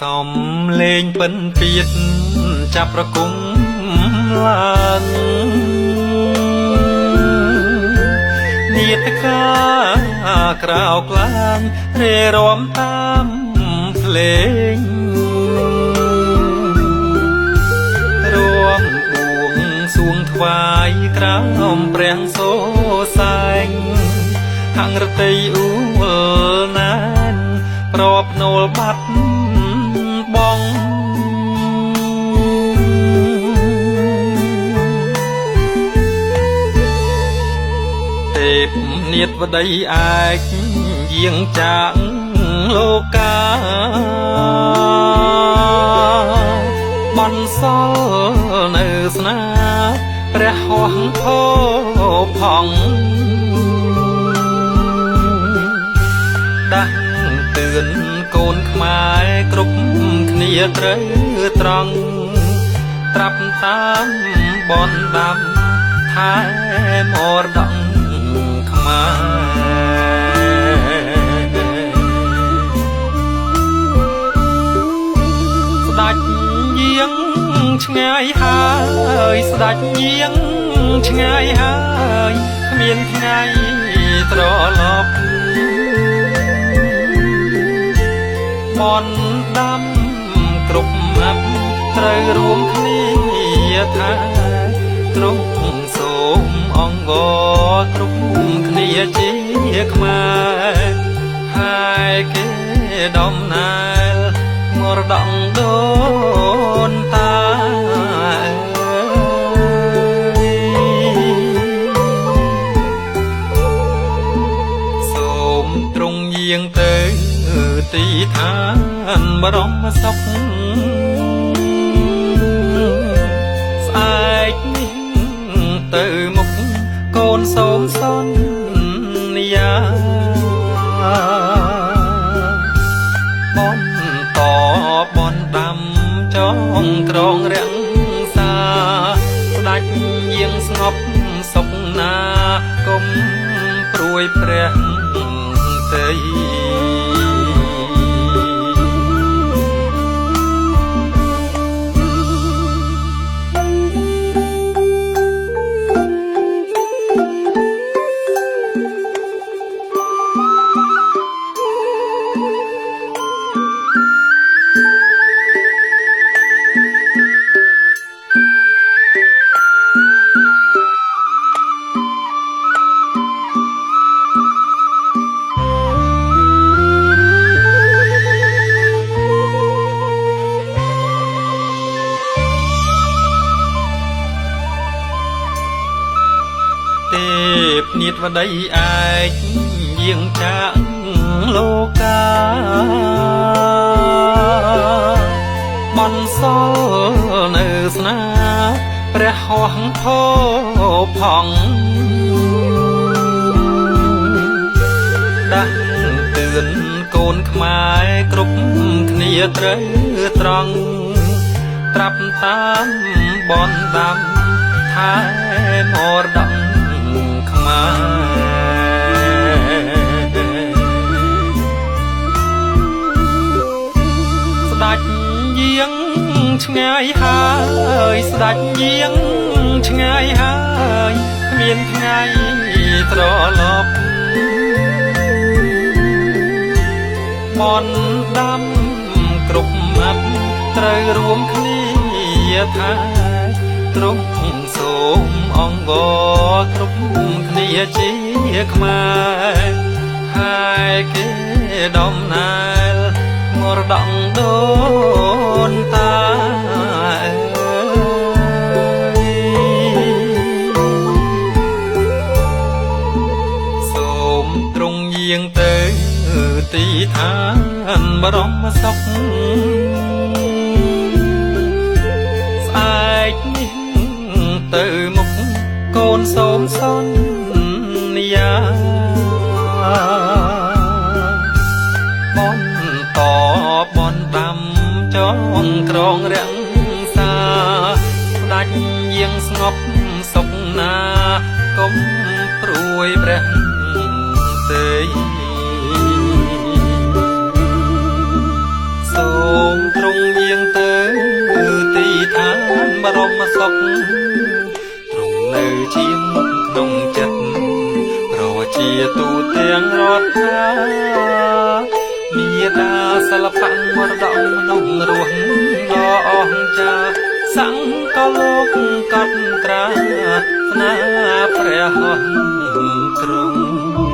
សំលេងពិនពៀតចាប់ប្រគំឡើងនាតកាក្រៅក្លាងរេរាំតាមភ្លេងរួមបួងសួងថ្វាយក្រោមព្រះសូសែងខាងរតីអ៊ូលណាន ប្របនូលបាត់ ពនាថវតីអាចយាងចាងលោកាបនសល់នៅស្នាព្រះហោះផោផងដាស់ទឿនកូនខ្មែរគ្រប់គ្នាត្រូវត្រង់ត្រាប់តាមបនដាំថែមរតកខ្មែរ ស្ដាច់យាងឆ្ងាយហើយស្ដាច់យាងឆ្ងាយហើយគ្មានថ្ងៃត្រឡប់បនដាំគ្រប់អាប់ត្រូវរួមគ្នាថាទ្រង់សូម អង្វរគ្រប់គ្នាជាខ្មែរហើយគេដំណើរមរតកដូនតាសូមទ្រង់យាងទៅទីឋានបរមសុខ នសូមសន្យាបនតបនដាំចងក្រងរាំងសាស្ដាច់យាងស្ងប់សុខណាកុំព្រួយព្រះទេ ទេពនាថវតីអាចយាងចាងលោកាបនសល់នៅស្នាព្រះហោះផោផងដាស់ទឿនកូនខ្មែរគ្រប់គ្នាត្រូវត្រង់ត្រាប់តាមបនដាំថែមរតកខ្មែរ ស្ដាច់យាងឆ្ងាយហើយស្ដាច់យាងឆ្ងាយហើយគ្មានថ្ងៃត្រឡប់បនដាំគ្រប់អាប់ត្រូវរួមគ្នាថា ទ្រង់សូមអង្វរគ្រប់គ្នាជាខ្មែរហើយគេដំណើរមរតកដូនតាសូមទ្រង់យាងទៅទីឋានបរមសុខ ទៅមុខកូនសូមសន្យាបនតបនដាំចងក្រងរាំងសាស្ដាច់យាងស្ងប់សុខណាកុំព្រួយព្រះទេ ទូទាំងរដ្ឋាមាតាសិល្បៈមរតកមនុស្សរស់ដ៏អស្ចារ្យសង្កលោកកត់ត្រាស្នាព្រះហស្ថទ្រង់